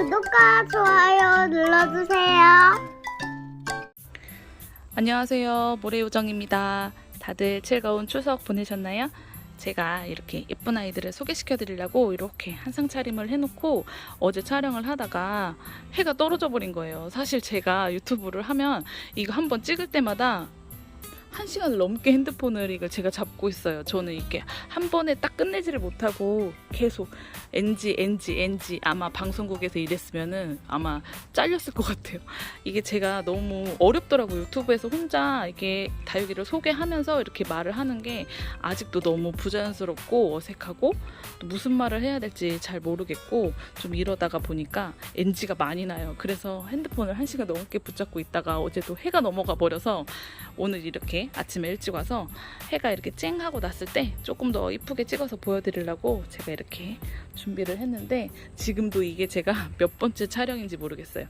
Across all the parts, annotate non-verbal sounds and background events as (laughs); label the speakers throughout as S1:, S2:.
S1: 구독과 좋아요 눌러주세요.
S2: 안녕하세요. 모래요정입니다. 다들 즐거운 추석 보내셨나요? 제가 이렇게 예쁜 아이들을 소개시켜 드리려고 이렇게 한상 차림을 해놓고 어제 촬영을 하다가 해가 떨어져 버린 거예요. 사실 제가 유튜브를 하면 이거 한번 찍을 때마다 한 시간을 넘게 핸드폰을 이걸 제가 잡고 있어요. 저는 이게 한 번에 딱 끝내지를 못하고 계속 NG, NG, NG 아마 방송국에서 일했으면은 아마 잘렸을 것 같아요. 이게 제가 너무 어렵더라고요. 유튜브에서 혼자 이게 다육이를 소개하면서 이렇게 말을 하는 게 아직도 너무 부자연스럽고 어색하고 또 무슨 말을 해야 될지 잘 모르겠고 좀 이러다가 보니까 NG가 많이 나요. 그래서 핸드폰을 한 시간 넘게 붙잡고 있다가 어제도 해가 넘어가 버려서 오늘 이렇게 아침에 일찍 와서 해가 이렇게 쨍 하고 났을 때 조금 더 이쁘게 찍어서 보여드리려고 제가 이렇게 준비를 했는데 지금도 이게 제가 (laughs) 몇 번째 촬영인지 모르겠어요.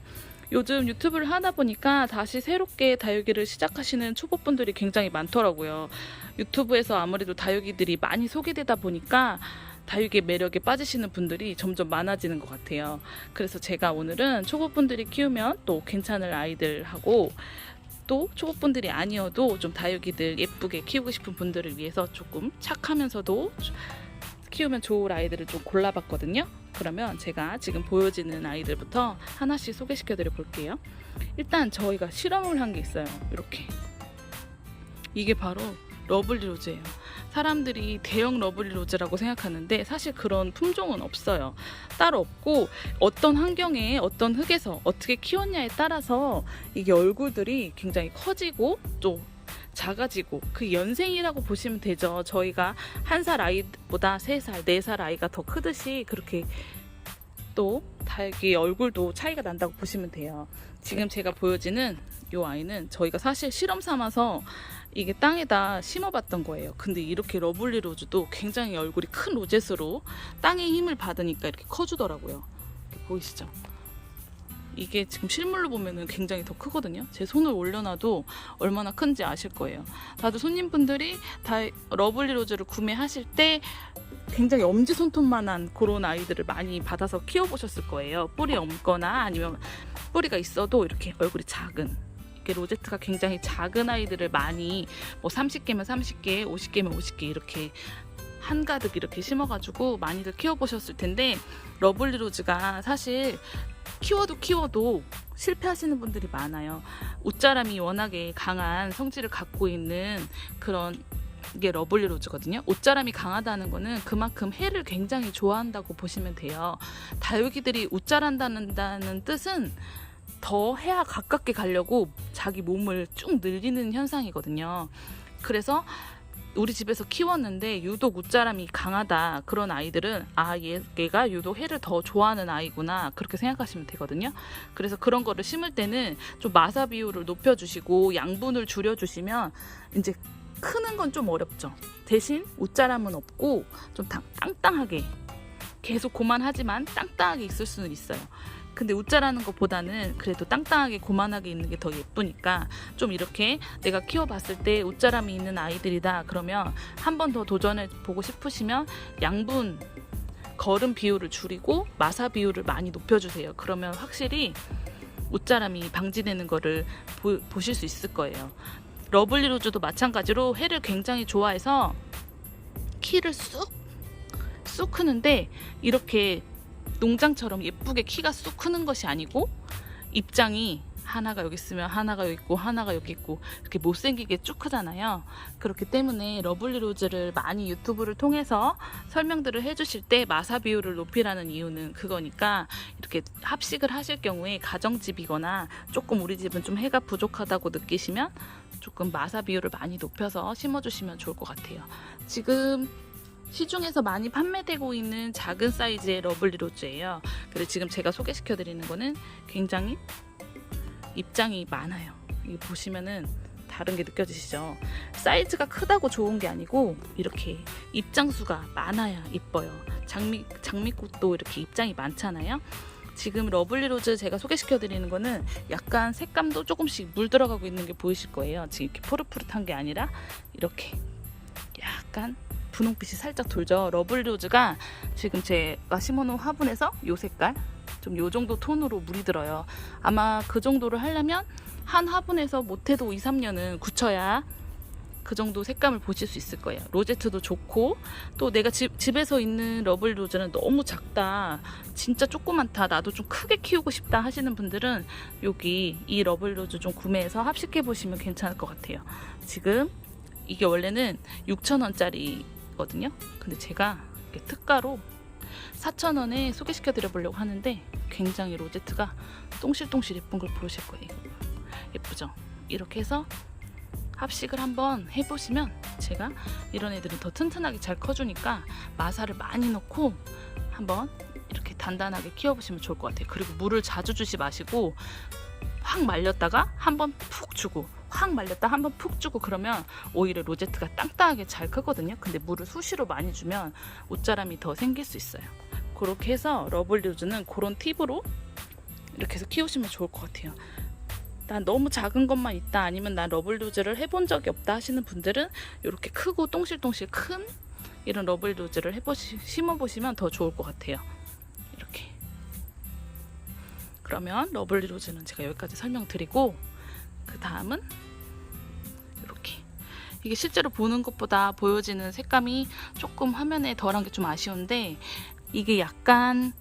S2: 요즘 유튜브를 하다 보니까 다시 새롭게 다육이를 시작하시는 초보분들이 굉장히 많더라고요. 유튜브에서 아무래도 다육이들이 많이 소개되다 보니까 다육의 매력에 빠지시는 분들이 점점 많아지는 것 같아요. 그래서 제가 오늘은 초보분들이 키우면 또 괜찮을 아이들하고 또 초보분들이 아니어도 좀 다육이들 예쁘게 키우고 싶은 분들을 위해서 조금 착하면서도 키우면 좋을 아이들을 좀 골라봤거든요. 그러면 제가 지금 보여지는 아이들부터 하나씩 소개시켜 드려 볼게요. 일단 저희가 실험을 한 게 있어요. 이렇게. 이게 바로 러블리 로즈예요. 사람들이 대형 러블리 로즈라고 생각하는데 사실 그런 품종은 없어요. 따로 없고 어떤 환경에 어떤 흙에서 어떻게 키웠냐에 따라서 이게 얼굴들이 굉장히 커지고 또 작아지고 그 연생이라고 보시면 되죠. 저희가 한 살 아이보다 세 살, 네 살 아이가 더 크듯이 그렇게 또 닭의 얼굴도 차이가 난다고 보시면 돼요. 지금 제가 보여지는 이 아이는 저희가 사실 실험 삼아서 이게 땅에다 심어봤던 거예요. 근데 이렇게 러블리 로즈도 굉장히 얼굴이 큰 로젯으로 땅의 힘을 받으니까 이렇게 커주더라고요. 이렇게 보이시죠? 이게 지금 실물로 보면은 굉장히 더 크거든요. 제 손을 올려놔도 얼마나 큰지 아실 거예요. 다들 손님분들이 다 러블리 로즈를 구매하실 때 굉장히 엄지 손톱만한 그런 아이들을 많이 받아서 키워보셨을 거예요. 뿌리 없거나 아니면 뿌리가 있어도 이렇게 얼굴이 작은 이렇게 로제트가 굉장히 작은 아이들을 많이 뭐 30개면 30개, 50개면 50개 이렇게 한가득 이렇게 심어가지고 많이들 키워보셨을 텐데 러블리 로즈가 사실 키워도 키워도 실패하시는 분들이 많아요. 옷자람이 워낙에 강한 성질을 갖고 있는 그런 이게 러블리 로즈거든요. 옷자람이 강하다는 거는 그만큼 해를 굉장히 좋아한다고 보시면 돼요. 다육이들이 옷자란다는 뜻은 더 해와 가깝게 가려고 자기 몸을 쭉 늘리는 현상이거든요. 그래서 우리 집에서 키웠는데 유독 웃자람이 강하다 그런 아이들은 아 얘, 얘가 유독 해를 더 좋아하는 아이구나 그렇게 생각하시면 되거든요. 그래서 그런 거를 심을 때는 좀 마사 비율을 높여주시고 양분을 줄여주시면 이제 크는 건 좀 어렵죠. 대신 웃자람은 없고 좀 당- 땅땅하게 계속 고만하지만 땅땅하게 있을 수는 있어요 근데 웃자라는 것보다는 그래도 땅땅하게 고만하게 있는 게 더 예쁘니까 좀 이렇게 내가 키워봤을 때 웃자람이 있는 아이들이다 그러면 한 번 더 도전해 보고 싶으시면 양분 거름 비율을 줄이고 마사 비율을 많이 높여주세요. 그러면 확실히 웃자람이 방지되는 거를 보, 보실 수 있을 거예요. 러블리 로즈도 마찬가지로 해를 굉장히 좋아해서 키를 쑥 쑥 크는데 이렇게 농장처럼 예쁘게 키가 쑥 크는 것이 아니고 입장이 하나가 여기 있으면 하나가 여기 있고 하나가 여기 있고 이렇게 못생기게 쭉 크잖아요. 그렇기 때문에 러블리 로즈를 많이 유튜브를 통해서 설명들을 해주실 때 마사 비율을 높이라는 이유는 그거니까 이렇게 합식을 하실 경우에 가정집이거나 조금 우리 집은 좀 해가 부족하다고 느끼시면 조금 마사 비율을 많이 높여서 심어주시면 좋을 것 같아요. 지금 시중에서 많이 판매되고 있는 작은 사이즈의 러블리 로즈예요. 그래서 지금 제가 소개시켜 드리는 거는 굉장히 입장이 많아요. 이 보시면은 다른 게 느껴지시죠? 사이즈가 크다고 좋은 게 아니고 이렇게 입장수가 많아야 이뻐요. 장미 장미꽃도 이렇게 입장이 많잖아요. 지금 러블리 로즈 제가 소개시켜 드리는 거는 약간 색감도 조금씩 물 들어가고 있는 게 보이실 거예요. 지금 이렇게 푸릇푸릇한 게 아니라 이렇게 약간 분홍빛이 살짝 돌죠. 러블로즈가 지금 제가 심어놓은 화분에서 요 색깔 좀 요 정도 톤으로 물이 들어요. 아마 그 정도를 하려면 한 화분에서 못해도 2, 3년은 굳혀야 그 정도 색감을 보실 수 있을 거예요. 로제트도 좋고 또 내가 집, 집에서 있는 러블 로즈는 너무 작다. 진짜 조그맣다. 나도 좀 크게 키우고 싶다 하시는 분들은 여기 이 러블 로즈 좀 구매해서 합식해 보시면 괜찮을 것 같아요. 지금 이게 원래는 6,000원짜리 거든요. 근데 제가 특가로 4,000원에 소개시켜 드려 보려고 하는데 굉장히 로제트가 똥실똥실 예쁜 걸 보실 거예요. 예쁘죠? 이렇게 해서 합식을 한번 해보시면 제가 이런 애들은 더 튼튼하게 잘 커주니까 마사를 많이 넣고 한번 이렇게 단단하게 키워보시면 좋을 것 같아요. 그리고 물을 자주 주지 마시고 확 말렸다가 한번 푹 주고 확 말렸다 한 번 푹 주고 그러면 오히려 로제트가 땅땅하게 잘 크거든요. 근데 물을 수시로 많이 주면 옷자람이 더 생길 수 있어요. 그렇게 해서 러블리우즈는 그런 팁으로 이렇게 해서 키우시면 좋을 것 같아요. 난 너무 작은 것만 있다 아니면 난 러블로즈를 해본 적이 없다 하시는 분들은 이렇게 크고 똥실똥실 큰 이런 러블로즈를 해보시 심어보시면 더 좋을 것 같아요. 그러면 러블로즈는 제가 여기까지 설명드리고 그 다음은 이렇게 이게 실제로 보는 것보다 보여지는 색감이 조금 화면에 덜한 게 좀 아쉬운데 이게 약간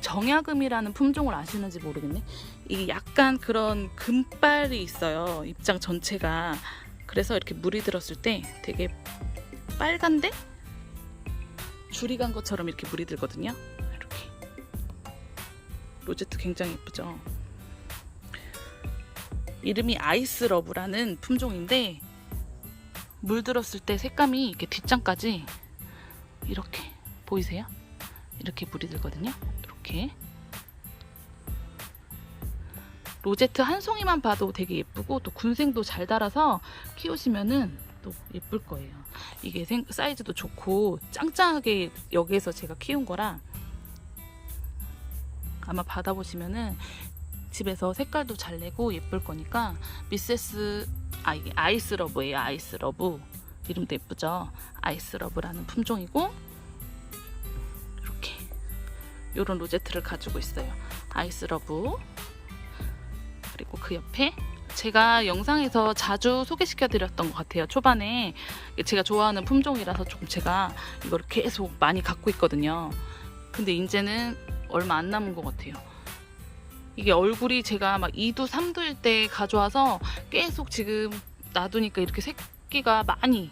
S2: 정약금이라는 품종을 아시는지 모르겠네. 이게 약간 그런 금발이 있어요. 입장 전체가. 그래서 이렇게 물이 들었을 때 되게 빨간데 줄이 간 것처럼 이렇게 물이 들거든요. 이렇게. 로제트 굉장히 예쁘죠. 이름이 아이스 러브라는 품종인데 물 들었을 때 색감이 이렇게 뒷장까지 이렇게 보이세요? 이렇게 물이 들거든요. 이렇게 로제트 한 송이만 봐도 되게 예쁘고 또 군생도 잘 달아서 키우시면은 또 예쁠 거예요. 이게 생- 사이즈도 좋고 짱짱하게 여기에서 제가 키운 거라 아마 받아보시면은 집에서 색깔도 잘 내고 예쁠 거니까 미세스 아 이게 아이스 러브예요. 아이스 러브 이름도 예쁘죠. 아이스 러브라는 품종이고 이렇게 이런 로제트를 가지고 있어요. 아이스 러브 그리고 그 옆에 제가 영상에서 자주 소개시켜 드렸던 것 같아요. 초반에 제가 좋아하는 품종이라서 조금 제가 이걸 계속 많이 갖고 있거든요. 근데 이제는 얼마 안 남은 것 같아요. 이게 얼굴이 제가 막 2두, 3두일 때 가져와서 계속 지금 놔두니까 이렇게 새끼가 많이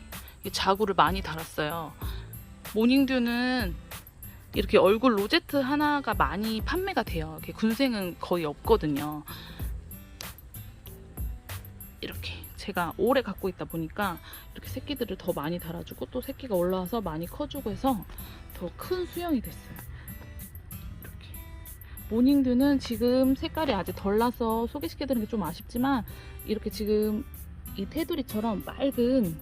S2: 자구를 많이 달았어요. 모닝듀는 이렇게 얼굴 로제트 하나가 많이 판매가 돼요. 군생은 거의 없거든요. 이렇게 제가 오래 갖고 있다 보니까 이렇게 새끼들을 더 많이 달아주고 또 새끼가 올라와서 많이 커주고 해서 더 큰 수영이 됐어요. 모닝듀는 지금 색깔이 아직 덜 나서 소개시켜드리는 게 좀 아쉽지만 이렇게 지금 이 테두리처럼 맑은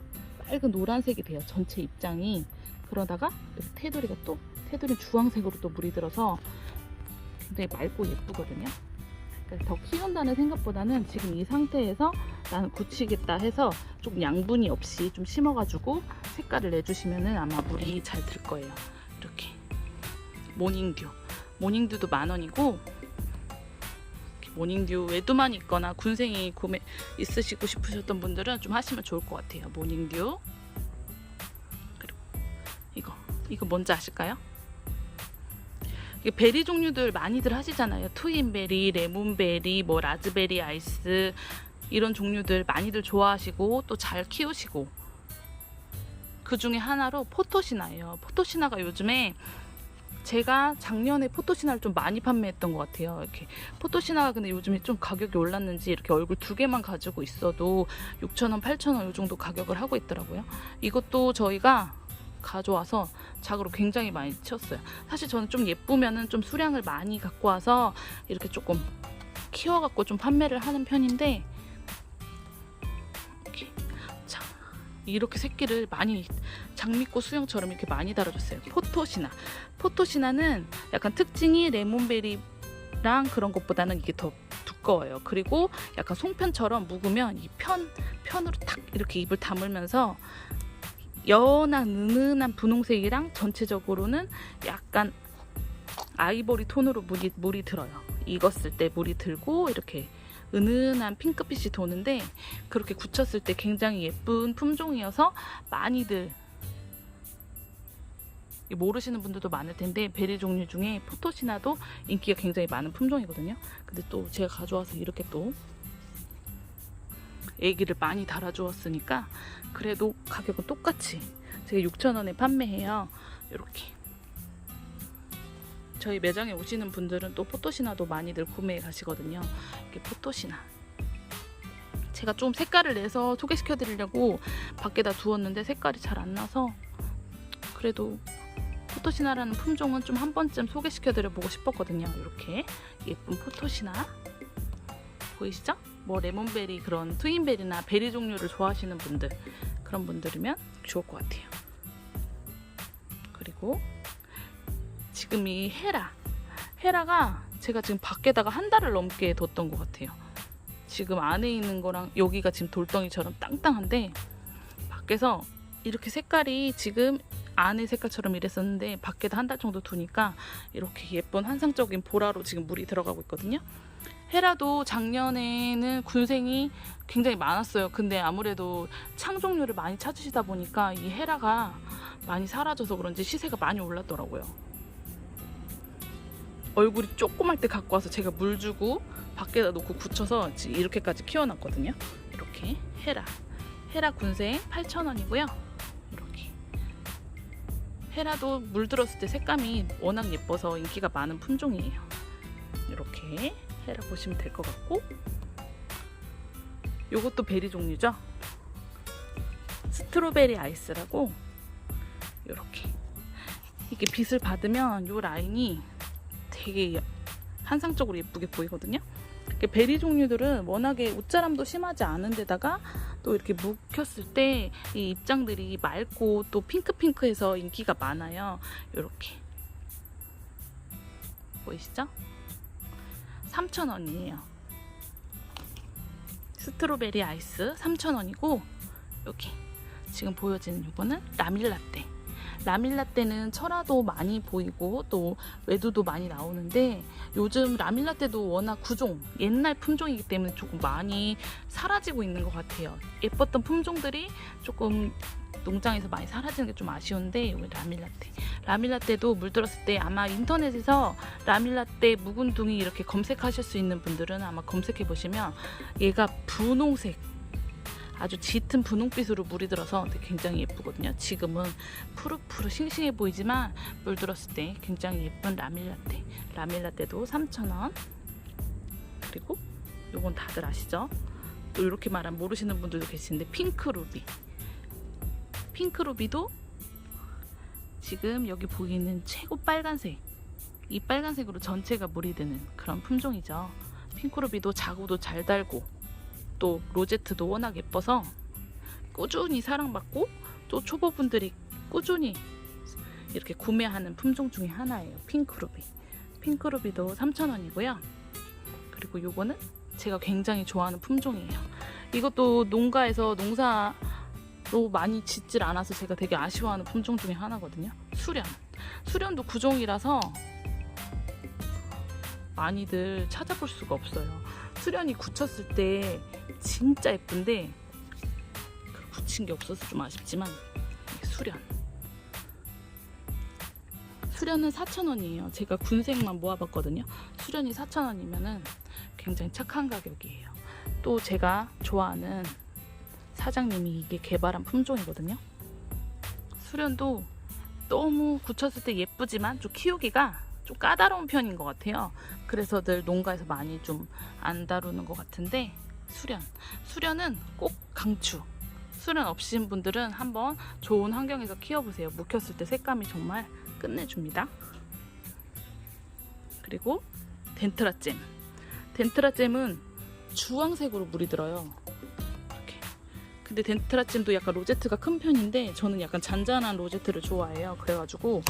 S2: 빨간 노란색이 돼요. 전체 입장이 그러다가 테두리가 또 테두리 주황색으로 또 물이 들어서 굉장히 맑고 예쁘거든요. 그러니까 더 키운다는 생각보다는 지금 이 상태에서 나는 굳히겠다 해서 조금 양분이 없이 좀 심어가지고 색깔을 내주시면은 아마 물이 잘 들 거예요. 이렇게 모닝듀, 모닝듀도 만 원이고 이렇게 모닝듀 외두만 있거나 군생이 구매 있으시고 싶으셨던 분들은 좀 하시면 좋을 것 같아요. 모닝듀 이거 이거 뭔지 아실까요? 베리 종류들 많이들 하시잖아요. 트윈베리, 레몬베리, 뭐 라즈베리 아이스 이런 종류들 많이들 좋아하시고 또 잘 키우시고 그 중에 하나로 포토시나예요. 포토시나가 요즘에 제가 작년에 포토시나를 좀 많이 판매했던 것 같아요. 이렇게 포토시나가 근데 요즘에 좀 가격이 올랐는지 이렇게 얼굴 두 개만 가지고 있어도 6,000원, 8,000원 이 정도 가격을 하고 있더라고요. 이것도 저희가 가져와서 작으로 굉장히 많이 치웠어요. 사실 저는 좀 예쁘면은 좀 수량을 많이 갖고 와서 이렇게 조금 키워갖고 좀 판매를 하는 편인데 이렇게 새끼를 많이 장미꽃 수영처럼 이렇게 많이 달아줬어요. 포토시나 포토시나는 약간 특징이 레몬베리랑 그런 것보다는 이게 더 두꺼워요. 그리고 약간 송편처럼 묵으면 이 편 편으로 탁 이렇게 입을 다물면서 연한 은은한 분홍색이랑 전체적으로는 약간 아이보리 톤으로 물이, 물이 들어요. 익었을 때 물이 들고 이렇게 은은한 핑크빛이 도는데 그렇게 굳혔을 때 굉장히 예쁜 품종이어서 많이들 모르시는 분들도 많을 텐데 베리 종류 중에 포토시나도 인기가 굉장히 많은 품종이거든요. 근데 또 제가 가져와서 이렇게 또 애기를 많이 달아주었으니까 그래도 가격은 똑같이 제가 6,000원에 판매해요. 이렇게 저희 매장에 오시는 분들은 또 포토시나도 많이들 구매해 가시거든요. 이렇게 포토시나 제가 좀 색깔을 내서 소개시켜 드리려고 밖에다 두었는데 색깔이 잘 안 나서 그래도 포토시나라는 품종은 좀 한 번쯤 소개시켜 드려 보고 싶었거든요. 이렇게 예쁜 포토시나 보이시죠? 뭐 레몬베리 그런 트윈베리나 베리 종류를 좋아하시는 분들 그런 분들이면 좋을 것 같아요. 그리고 지금 이 헤라 헤라가 제가 지금 밖에다가 한 달을 넘게 뒀던 것 같아요. 지금 안에 있는 거랑 여기가 지금 돌덩이처럼 땅땅한데 밖에서 이렇게 색깔이 지금 안에 색깔처럼 이랬었는데 밖에다 한 달 정도 두니까 이렇게 예쁜 환상적인 보라로 지금 물이 들어가고 있거든요. 헤라도 작년에는 군생이 굉장히 많았어요. 근데 아무래도 창 종류를 많이 찾으시다 보니까 이 헤라가 많이 사라져서 그런지 시세가 많이 올랐더라고요. 얼굴이 조그말 때 갖고 와서 제가 물 주고 밖에다 놓고 굳혀서 이렇게까지 키워놨거든요. 이렇게 헤라. 헤라 군생 8,000원이고요. 이렇게. 헤라도 물 들었을 때 색감이 워낙 예뻐서 인기가 많은 품종이에요. 이렇게 헤라 보시면 될 것 같고 요것도 베리 종류죠. 스트로베리 아이스라고 이렇게 이게 빛을 받으면 요 라인이 되게 환상적으로 예쁘게 보이거든요. 이렇게 베리 종류들은 워낙에 옷자람도 심하지 않은 데다가 또 이렇게 묵혔을 때 이 입장들이 맑고 또 핑크핑크해서 인기가 많아요. 이렇게 보이시죠? 3,000원이에요. 스트로베리 아이스 3,000원이고 여기 지금 보여지는 이거는 라밀라떼. 라밀라떼는 철화도 많이 보이고 또 외두도 많이 나오는데 요즘 라밀라떼도 워낙 구종 옛날 품종이기 때문에 조금 많이 사라지고 있는 것 같아요. 예뻤던 품종들이 조금 농장에서 많이 사라지는 게 좀 아쉬운데 여기 라밀라떼 라밀라떼도 물들었을 때 아마 인터넷에서 라밀라떼 묵은둥이 이렇게 검색하실 수 있는 분들은 아마 검색해 보시면 얘가 분홍색 아주 짙은 분홍빛으로 물이 들어서 굉장히 예쁘거든요. 지금은 푸르푸르 싱싱해 보이지만 물 들었을 때 굉장히 예쁜 라밀라떼. 라밀라떼도 3,000원. 그리고 요건 다들 아시죠? 또 이렇게 말하면 모르시는 분들도 계시는데 핑크 루비. 핑크 루비도 지금 여기 보이는 최고 빨간색. 이 빨간색으로 전체가 물이 드는 그런 품종이죠. 핑크루비도 자구도 잘 달고 또 로제트도 워낙 예뻐서 꾸준히 사랑받고 또 초보분들이 꾸준히 이렇게 구매하는 품종 중에 하나예요. 핑크루비. 핑크루비도 3,000원이고요. 그리고 요거는 제가 굉장히 좋아하는 품종이에요. 이것도 농가에서 농사로 많이 짓질 않아서 제가 되게 아쉬워하는 품종 중에 하나거든요. 수련. 수련도 구종이라서 많이들 찾아볼 수가 없어요. 수련이 굳혔을 때 진짜 예쁜데 그 굳힌 게 없어서 좀 아쉽지만 수련. 수련은 4,000원이에요. 제가 군생만 모아봤거든요. 수련이 4,000원이면은 굉장히 착한 가격이에요. 또 제가 좋아하는 사장님이 이게 개발한 품종이거든요. 수련도 너무 굳혔을 때 예쁘지만 좀 키우기가 좀 까다로운 편인 것 같아요 그래서 늘 농가에서 많이 좀 안 다루는 것 같은데 수련. 수련은 꼭 강추. 수련 없으신 분들은 한번 좋은 환경에서 키워보세요. 묵혔을 때 색감이 정말 끝내줍니다. 그리고 덴트라잼. 덴트라잼은 주황색으로 물이 들어요. 근데 덴트라잼도 약간 로제트가 큰 편인데 저는 약간 잔잔한 로제트를 좋아해요. 그래가지고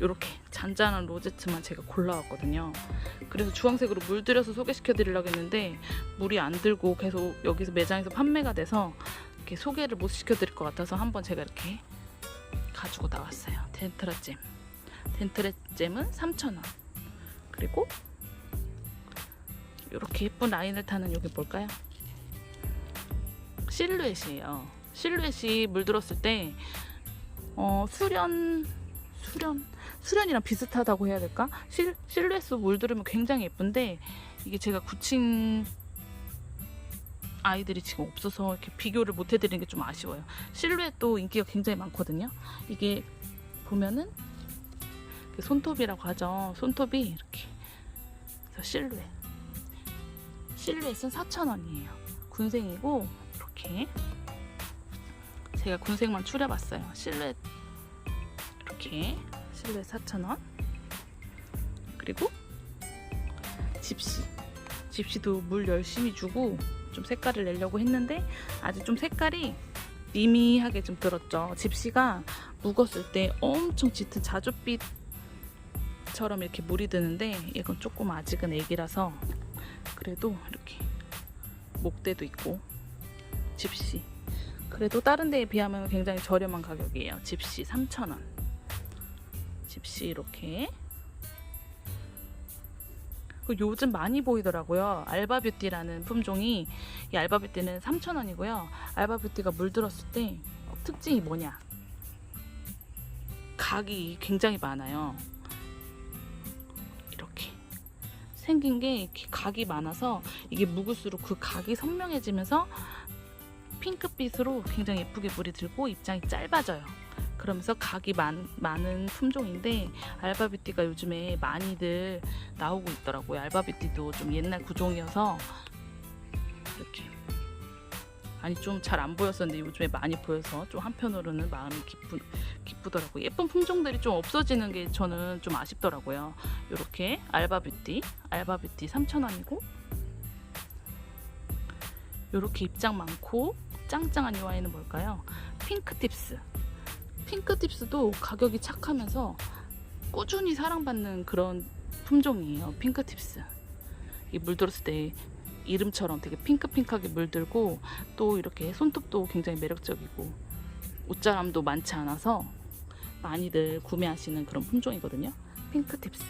S2: 이렇게 잔잔한 로제트만 제가 골라왔거든요. 그래서 주황색으로 물들여서 소개시켜 드리려고 했는데 물이 안 들고 계속 여기서 매장에서 판매가 돼서 이렇게 소개를 못 시켜 드릴 것 같아서 한번 제가 이렇게 가지고 나왔어요. 덴트라잼. 덴트라잼은 3,000원. 그리고 이렇게 예쁜 라인을 타는 여기 뭘까요? 실루엣이에요. 실루엣이 물들었을 때 어, 수련 수련 수련이랑 비슷하다고 해야 될까? 실, 실루엣 물들으면 굉장히 예쁜데 이게 제가 굳힌 아이들이 지금 없어서 이렇게 비교를 못 해드리는 게 좀 아쉬워요. 실루엣도 인기가 굉장히 많거든요. 이게 보면은 이렇게 손톱이라고 하죠. 손톱이 이렇게 실루엣. 실루엣은 4,000원이에요. 군생이고 이렇게 제가 군생만 추려봤어요. 실루엣 이렇게 실루엣 4,000원. 그리고 집시. 집시도 물 열심히 주고 좀 색깔을 내려고 했는데 아직 좀 색깔이 미미하게 좀 들었죠. 집시가 묵었을 때 엄청 짙은 자줏빛처럼 이렇게 물이 드는데 이건 조금 아직은 애기라서 그래도 이렇게 목대도 있고 집시 그래도 다른 데에 비하면 굉장히 저렴한 가격이에요. 집시 3,000원. 집시 이렇게 요즘 많이 보이더라고요. 알바뷰티라는 품종이 이 알바뷰티는 3,000원이고요. 알바뷰티가 물들었을 때 특징이 뭐냐? 각이 굉장히 많아요. 이렇게 생긴 게 각이 많아서 이게 묵을수록 그 각이 선명해지면서 핑크빛으로 굉장히 예쁘게 물이 들고 입장이 짧아져요. 그러면서 각이 많, 많은 품종인데 알바뷰티가 요즘에 많이들 나오고 있더라고요. 알바뷰티도 좀 옛날 구종이어서 이렇게 아니 좀 잘 안 보였었는데 요즘에 많이 보여서 좀 한편으로는 마음이 기쁘, 기쁘더라고요. 예쁜 품종들이 좀 없어지는 게 저는 좀 아쉽더라고요. 이렇게 알바뷰티, 알바뷰티 3,000원이고 이렇게 입장 많고 짱짱한 이 와인은 뭘까요? 핑크팁스. 핑크팁스도 가격이 착하면서 꾸준히 사랑받는 그런 품종이에요. 핑크팁스. 이 물들었을 때 이름처럼 되게 핑크핑크하게 물들고 또 이렇게 손톱도 굉장히 매력적이고 옷자람도 많지 않아서 많이들 구매하시는 그런 품종이거든요. 핑크팁스.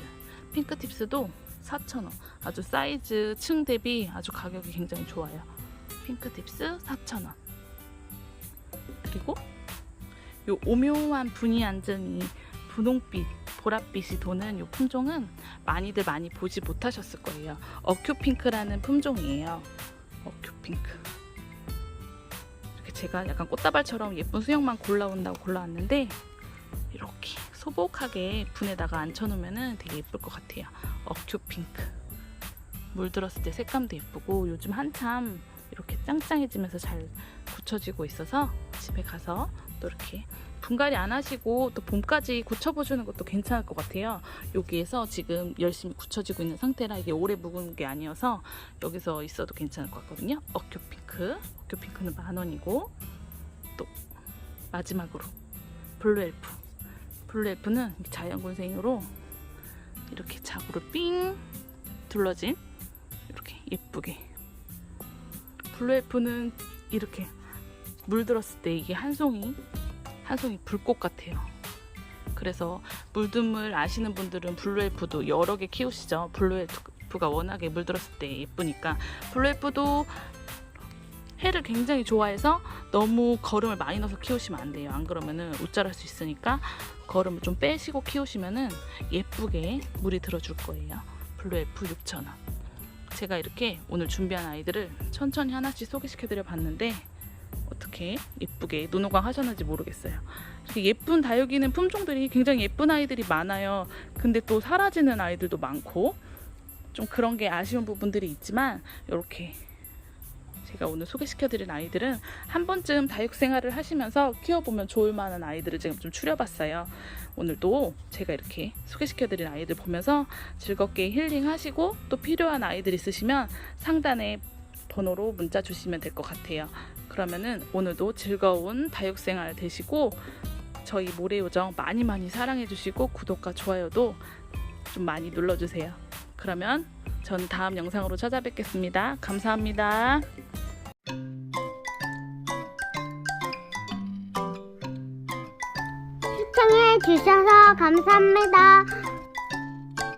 S2: 핑크팁스도 4,000원. 아주 사이즈 층 대비 아주 가격이 굉장히 좋아요. 핑크팁스 4,000원. 그리고 요 오묘한 분이 앉은 이 분홍빛, 보랏빛이 도는 이 품종은 많이들 많이 보지 못하셨을 거예요. 어큐핑크라는 품종이에요. 어큐핑크. 이렇게 제가 약간 꽃다발처럼 예쁜 수영만 골라온다고 골라왔는데 이렇게 소복하게 분에다가 앉혀놓으면 되게 예쁠 것 같아요. 어큐핑크. 물 들었을 때 색감도 예쁘고 요즘 한참 이렇게 짱짱해지면서 잘 굳혀지고 있어서 집에 가서 또 이렇게 분갈이 안 하시고 또 봄까지 굳혀보시는 것도 괜찮을 것 같아요. 여기에서 지금 열심히 굳혀지고 있는 상태라 이게 오래 묵은 게 아니어서 여기서 있어도 괜찮을 것 같거든요. 어큐핑크. 어큐핑크는 만 원이고 또 마지막으로 블루엘프. 블루엘프는 자연군생으로 이렇게 자구로 삥 둘러진 이렇게 예쁘게 블루엘프는 이렇게 물들었을 때 이게 한 송이 한 송이 불꽃 같아요. 그래서 물듬을 아시는 분들은 블루엘프도 여러 개 키우시죠. 블루엘프가 워낙에 물들었을 때 예쁘니까 블루엘프도 해를 굉장히 좋아해서 너무 거름을 많이 넣어서 키우시면 안 돼요. 안 그러면은 웃자랄 수 있으니까 거름을 좀 빼시고 키우시면은 예쁘게 물이 들어줄 거예요. 블루엘프 6,000원. 제가 이렇게 오늘 준비한 아이들을 천천히 하나씩 소개시켜드려 봤는데 어떻게 예쁘게 눈호강 하셨는지 모르겠어요. 예쁜 다육이는 품종들이 굉장히 예쁜 아이들이 많아요. 근데 또 사라지는 아이들도 많고 좀 그런 게 아쉬운 부분들이 있지만 이렇게 제가 오늘 소개시켜드린 아이들은 한 번쯤 다육 생활을 하시면서 키워보면 좋을 만한 아이들을 지금 좀 추려봤어요. 오늘도 제가 이렇게 소개시켜드린 아이들 보면서 즐겁게 힐링하시고 또 필요한 아이들 있으시면 상단에 번호로 문자 주시면 될 것 같아요. 그러면은 오늘도 즐거운 다육 생활 되시고 저희 모래요정 많이 많이 사랑해 주시고 구독과 좋아요도 좀 많이 눌러주세요. 그러면 전 다음 영상으로 찾아뵙겠습니다. 감사합니다.
S1: 주셔서 감사합니다.